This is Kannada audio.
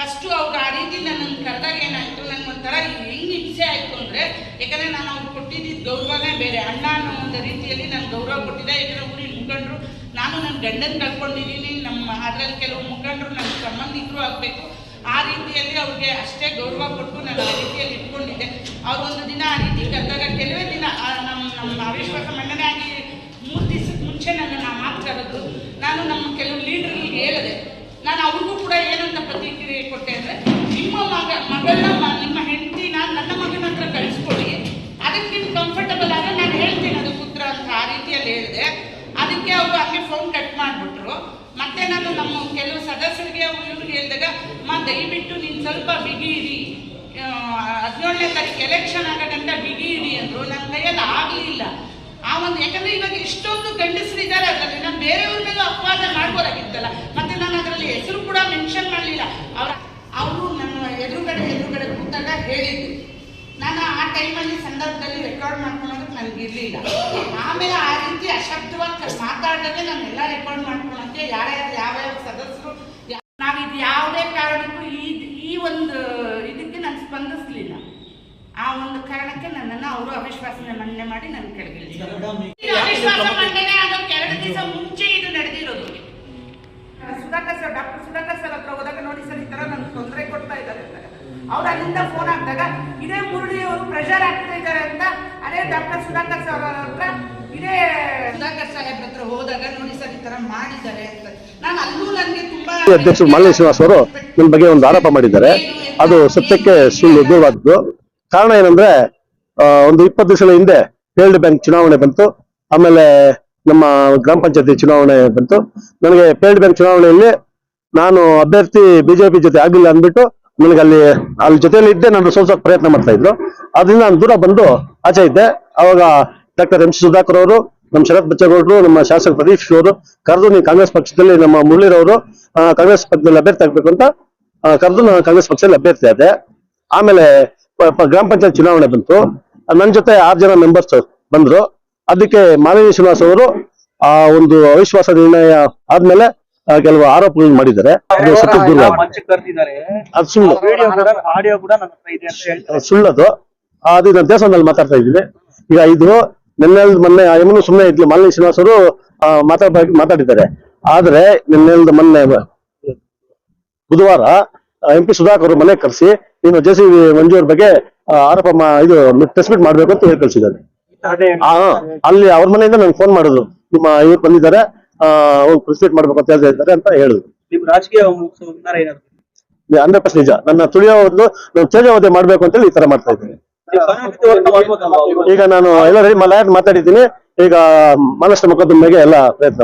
ಫಸ್ಟು ಅವ್ರು ಆ ರೀತಿ ನನ್ನನ್ನು ಕರೆದಾಗ ಏನಾಯಿತು ನನಗೆ ಒಂಥರ ಹೆಂಗೆ ಹಿಂಸೆ ಆಯಿತು ಅಂದರೆ, ಯಾಕಂದರೆ ನಾನು ಅವ್ರು ಕೊಟ್ಟಿದ್ದ ಗೌರವನೇ ಬೇರೆ. ಅಣ್ಣ ಅನ್ನೋ ಒಂದು ರೀತಿಯಲ್ಲಿ ನಾನು ಗೌರವ ಕೊಟ್ಟಿದ್ದೆ. ಯಾಕಂದರೆ ಊರಿನ ಮುಖಂಡರು, ನಾನು ನನ್ನ ಗಂಡನ ಕಳ್ಕೊಂಡಿದ್ದೀನಿ. ನಮ್ಮ ಅದರಲ್ಲಿ ಕೆಲವು ಮುಖಂಡರು ನನ್ನ ಸಂಬಂಧಿಕರು ಆಗಬೇಕು. ಆ ರೀತಿಯಲ್ಲಿ ಅವ್ರಿಗೆ ಅಷ್ಟೇ ಗೌರವ ಕೊಟ್ಟು ನಾನು ಆ ರೀತಿಯಲ್ಲಿ ಇಟ್ಕೊಂಡಿದ್ದೆ. ಅವ್ರು ಒಂದು ದಿನ ಆ ರೀತಿ ಕರೆದಾಗ, ಕೆಲವೇ ದಿನ ನಮ್ಮ ನಮ್ಮ ಅವಿಶ್ವಾಸ ಮಂಡನೆ ಆಗಿ ಮೂರು ದಿವಸಕ್ಕೆ ಮುಂಚೆ ನನ್ನ ನಾನು ಮಾತು ನಾನು ನಮ್ಮ ಕೆಲವು ಲೀಡರ್ಗಳಿಗೆ ಹೇಳಿದೆ, ನಾನು ಅವ್ರಿಗೂ ಏನಂತ ಪ್ರತಿಕ್ರಿಯೆ ಕೊಟ್ಟೆ ಅಂದರೆ ನಿಮ್ಮ ಮಗ ಮಗಳನ್ನ ಮ- ನಿಮ್ಮ ಹೆಂಡತಿನ ನನ್ನ ಮಗನ ಹತ್ರ ಕಳಿಸ್ಕೊಡಿ ಅದಕ್ಕೆ ನಿಮ್ಗೆ ಕಂಫರ್ಟಬಲ್ ಆಗ ನಾನು ಹೇಳ್ತೀನಿ ಅದು ಪುತ್ರ ಅಂತ ಆ ರೀತಿಯಲ್ಲಿ ಹೇಳಿದೆ ಅದಕ್ಕೆ ಅವರು ಹಂಗೆ ಫೋನ್ ಕಟ್ ಮಾಡಿಬಿಟ್ರು ಮತ್ತೆ ನಾನು ನಮ್ಮ ಕೆಲವು ಸದಸ್ಯರಿಗೆ ಅವರು ಹೇಳಿದಾಗ ಮಾ ದಯವಿಟ್ಟು ನೀನು ಸ್ವಲ್ಪ ಬಿಗಿ ಇರಿ. ಹದಿನೇಳನೇ ತಾರೀಕು ಎಲೆಕ್ಷನ್ ಆಗದಂತ ಬಿಗಿ ಇಡಿ ಅಂದರು. ನನ್ನ ಕೈಯಲ್ಲಿ ಆಗಲಿಲ್ಲ. ಆ ಒಂದು, ಯಾಕಂದ್ರೆ ಇವಾಗ ಇಷ್ಟೊಂದು ಗಂಡಸರು ಇದ್ದಾರೆ ಅದರಲ್ಲಿ. ನಾನು ಬೇರೆಯವ್ರ ಮೇಲೂ ಅಪವಾದ ಮಾಡ್ಬೋದಾಗಿತ್ತಲ್ಲ. ಮತ್ತೆ ನಾನು ಅದರಲ್ಲಿ ಹೆಸರು ಕೂಡ ಮೆನ್ಷನ್ ಮಾಡಲಿಲ್ಲ. ಅವ್ರ, ಅವರು ನನ್ನ ಎದುರುಗಡೆ ಎದುರುಗಡೆ ಕೂತಾಗ ಹೇಳಿದ್ರು. ನಾನು ಆ ಟೈಮಲ್ಲಿ ಸಂದರ್ಭದಲ್ಲಿ ರೆಕಾರ್ಡ್ ಮಾಡ್ಕೊಳೋದಕ್ಕೆ ನನಗೆ ಇರಲಿಲ್ಲ. ಆಮೇಲೆ ಆ ರೀತಿ ಅಶಬ್ದವಾಗಿ ಮಾತಾಡಿದ್ರೆ ನಾನು ಎಲ್ಲ ರೆಕಾರ್ಡ್ ಮಾಡ್ಕೊಳಕ್ಕೆ ಯಾರ್ಯಾರು ಯಾವ್ಯಾವ ಸದಸ್ಯರು ಯಾ- ನಾವಿದು ಯಾವುದೇ ಕಾರಣಕ್ಕೂ ಈ ಈ ಒಂದು ಇದಕ್ಕೆ ನಾನು ಆ ಒಂದು ಕಾರಣಕ್ಕೆ ನನ್ನನ್ನು ಅವರು ಅವಿಶ್ವಾಸನೆ ಮನ್ನೆ ಮಾಡಿ ನನ್ನ ಕೆಳಗಿಳಿಸಿದರು. ಅವಿಶ್ವಾಸ ಮಂಡನೆ ಆಗೋಕೆ ಎರಡು ದಿವಸ ಮುಂಚೆ ಇದು ನಡೆದಿರೋದು. Sudhakar sir doctor Sudhakar sir ಹತ್ರ ಹೋದಾಗ ನೋಡಿ ಸರ್ ಈ ತರ ನನ್ಗೆ ತೊಂದರೆ ಕೊಡ್ತಾ ಇದ್ದಾರೆ ಅಂತ. ಅವ್ರು ಅಲ್ಲಿಂದ ಫೋನ್ ಹಾಕಿದಾಗ ಇದೇ ಮುರುಳಿ ಅವರು ಪ್ರೆಷರ್ ಆಗ್ತಾ ಇದ್ದಾರೆ ಅಂತ ಅದೇ ಡಾಕ್ಟರ್ ಸುಧಾಕರ್ ಸರ್ ಅವ್ರ ಹತ್ರ ಇದೇ ಸುಧಾಕರ್ ಸಾಹೇಬ್ರ ನೋಡಿ ಸರ್ ಈ ತರ ಅಂತ. ನಾನು ಅಲ್ಲೂ ನನಗೆ ತುಂಬಾ ಅಧ್ಯಕ್ಷರು ಮಾಲಿನಿ ಶ್ರೀನಿವಾಸ್ ಅವರು ನನ್ನ ಬಗ್ಗೆ ಒಂದು ಆರೋಪ ಮಾಡಿದ್ದಾರೆ. ಅದು ಸತ್ಯಕ್ಕೆ ಸುಳ್ಳು, ದೂರವಾದದ್ದು. ಕಾರಣ ಏನಂದ್ರೆ ಒಂದು ಇಪ್ಪತ್ತು ದಿವಸಗಳ ಹಿಂದೆ ಫೇಲ್ಡ್ ಬ್ಯಾಂಕ್ ಚುನಾವಣೆ ಬಂತು. ಆಮೇಲೆ ನಮ್ಮ ಗ್ರಾಮ ಪಂಚಾಯತಿ ಚುನಾವಣೆ ಬಂತು. ನನಗೆ ಫೇಲ್ಡ್ ಬ್ಯಾಂಕ್ ಚುನಾವಣೆಯಲ್ಲಿ ನಾನು ಅಭ್ಯರ್ಥಿ ಬಿಜೆಪಿ ಜೊತೆ ಆಗಿಲ್ಲ ಅಂದ್ಬಿಟ್ಟು ನನಗೆ ಅಲ್ಲಿ ಅಲ್ಲಿ ಜೊತೆಯಲ್ಲಿ ಇದ್ದೆ ನಾನು ಸೋಲ್ಸೋಕೆ ಪ್ರಯತ್ನ ಮಾಡ್ತಾ ಇದ್ರು. ಅದರಿಂದ ನಾನು ದೂರ ಬಂದು ಆಚೆ ಇದ್ದೆ. ಅವಾಗ ಡಾಕ್ಟರ್ ಎಂ ಸುಧಾಕರ್ ಅವರು ನಮ್ಮ ಶರತ್ ಬಚ್ಚೇಗೌಡರು ನಮ್ಮ ಶಾಸಕ ಪ್ರದೀಪ್ ಅವರು ಕರೆದು ನೀವು ಕಾಂಗ್ರೆಸ್ ಪಕ್ಷದಲ್ಲಿ ನಮ್ಮ ಮುರಳೀರವರು ಕಾಂಗ್ರೆಸ್ ಪಕ್ಷದಲ್ಲಿ ಅಭ್ಯರ್ಥಿ ಆಗ್ಬೇಕು ಅಂತ ಕರೆದು ನಾನು ಕಾಂಗ್ರೆಸ್ ಪಕ್ಷದಲ್ಲಿ ಅಭ್ಯರ್ಥಿ ಆದೆ. ಆಮೇಲೆ ಗ್ರಾಮ ಪಂಚಾಯತ್ ಚುನಾವಣೆ ಬಂತು. ನನ್ನ ಜೊತೆ ಆರು ಜನ ಮೆಂಬರ್ಸ್ ಬಂದ್ರು. ಅದಕ್ಕೆ ಮಾಲಿನಿ ಶ್ರೀನಿವಾಸ್ ಅವರು ಆ ಒಂದು ಅವಿಶ್ವಾಸ ನಿರ್ಣಯ ಆದ್ಮೇಲೆ ಕೆಲವು ಆರೋಪಗಳನ್ನು ಮಾಡಿದ್ದಾರೆ. ಅದು ಅದು ಸುಳ್ಳು. ಸುಳ್ಳದು. ಅದು ನಾನು ದೇವಸ್ಥಾನದಲ್ಲಿ ಮಾತಾಡ್ತಾ ಇದ್ದೀನಿ. ಈಗ ಇದು ನಿನ್ನೆ ಮೊನ್ನೆ ಯಮನು ಸುಮ್ಮನೆ ಇದ್ಲು ಮಾಲಿನಿ ಶ್ರೀನಿವಾಸರು ಮಾತಾಡ್ ಮಾತಾಡ ಮಾತಾಡಿದ್ದಾರೆ. ಆದ್ರೆ ನಿನ್ನೆ ಮೊನ್ನೆ ಬುಧವಾರ ಎಂ ಪಿ ಸುಧಾಕರ್ ಅವರು ಮನೆ ಕರೆಸಿ ನೀನು ಜೆ ಸಿ ಮಂಜು ಅವ್ರ ಬಗ್ಗೆ ಆರೋಪ ಇದು ಟೆಸ್ಟ್ ಮೀಟ್ ಮಾಡ್ಬೇಕು ಅಂತ ಹೇಳಿ ಕಳ್ಸಿದ್ದಾರೆ ಅಲ್ಲಿ ಅವ್ರ ಮನೆಯಿಂದ ನಂಗೆ ಫೋನ್ ಮಾಡಿದ್ರು. ನಿಮ್ಮ ಇವ್ರು ಬಂದಿದ್ದಾರೆ ಹೋಗಿ ಪ್ರೆಸ್ ಮೀಟ್ ಮಾಡ್ಬೇಕು ಅಂತ ಹೇಳಿದ್ದಾರೆ ಅಂತ ಹೇಳಿದ್ರು. ನಿಮ್ ರಾಜಕೀಯ ಹಂಡ್ರೆಡ್ ಪರ್ಸೆಂಟ್ ನಿಜ. ನನ್ನ ತುಳಿಯೋ ಒಂದು ನಾನು ತೇಜೋವಧೆ ಮಾಡ್ಬೇಕು ಅಂತೇಳಿ ಈ ತರ ಮಾಡ್ತಾ ಇದ್ದೀನಿ. ಈಗ ನಾನು ಎಲ್ಲ ರೆಡಿ ಮಾತಾಡಿದ್ದೀನಿ ಈಗ ಮನಸ್ಸು ಮುಖದ ಮೇಲೆ ಎಲ್ಲ ಪ್ರಯತ್ನ